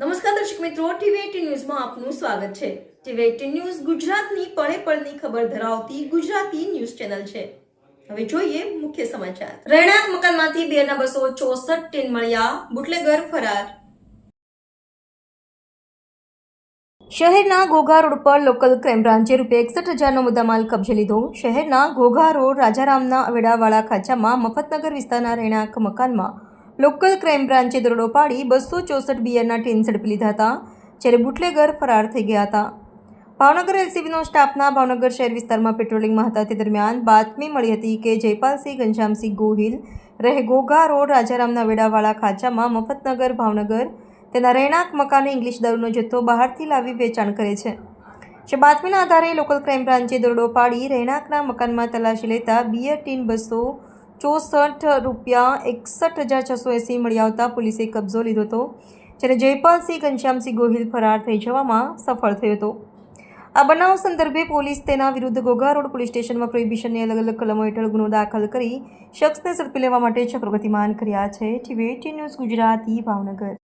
નમસ્કાર દર્શક મિત્રો ટીવી ન્યૂઝમાં આપનું સ્વાગત છે. ટીવી ન્યૂઝ ગુજરાતની પળે પળની ખબર ધરાવતી ગુજરાતી ન્યૂઝ ચેનલ છે. હવે જોઈએ મુખ્ય સમાચાર. રહેણાંક મકાનમાંથી બેરના બસો ચોસઠ ટીન મળ્યા, બુટલેગર ફરાર. શહેરના ઘોઘા રોડ પર લોકલ ક્રાઇમ બ્રાન્ચે રૂપિયા એકસઠ હજારનો મુદ્દામાલ કબજે લીધો. શહેરના ઘોઘા રોડ રાજારામના અવેડાવાળા ખાંચામાં મફતનગર વિસ્તારના રહેણાંક મકાનમાં લોકલ ક્રાઇમ બ્રાન્ચે દરોડો પાડી બસો ચોસઠ બિયરના ટીન ઝડપી લીધા હતા, જ્યારે બુટલેગર ફરાર થઈ ગયા હતા. ભાવનગર એલસીબીનો સ્ટાફના ભાવનગર શહેર વિસ્તારમાં પેટ્રોલિંગમાં હતા. તે દરમિયાન બાતમી મળી હતી કે જયપાલસિંહ, ઘનશ્યામસિંહ ગોહિલ રહે ગોગા રોડ, રાજારામના વેડાવાળા ખાંચામાં મફતનગર, ભાવનગર, તેના રહેણાંક મકાને ઇંગ્લિશ દારૂનો જથ્થો બહારથી લાવી વેચાણ કરે છે. જે બાતમીના આધારે લોકલ ક્રાઇમ બ્રાન્ચે દરોડો પાડી રહેણાંકના મકાનમાં તલાશી લેતા બિયર ટીન બસો ચોસઠ રૂપિયા એકસઠ હજાર છસો એંસી મળી આવતા પોલીસે કબજો લીધો હતો, જ્યારે જયપાલસિંહ, ઘનશ્યામસિંહ ગોહિલ ફરાર થઈ જવામાં સફળ થયો હતો. આ બનાવ સંદર્ભે પોલીસ તેના વિરુદ્ધ ઘોઘા રોડ પોલીસ સ્ટેશનમાં પ્રોહિબિશનની અલગ અલગ કલમો હેઠળ ગુનો દાખલ કરી શખ્સને ઝડપી લેવા માટે ચક્રો ગતિમાન કર્યા છે. TV news Gujarati Bhavnagar.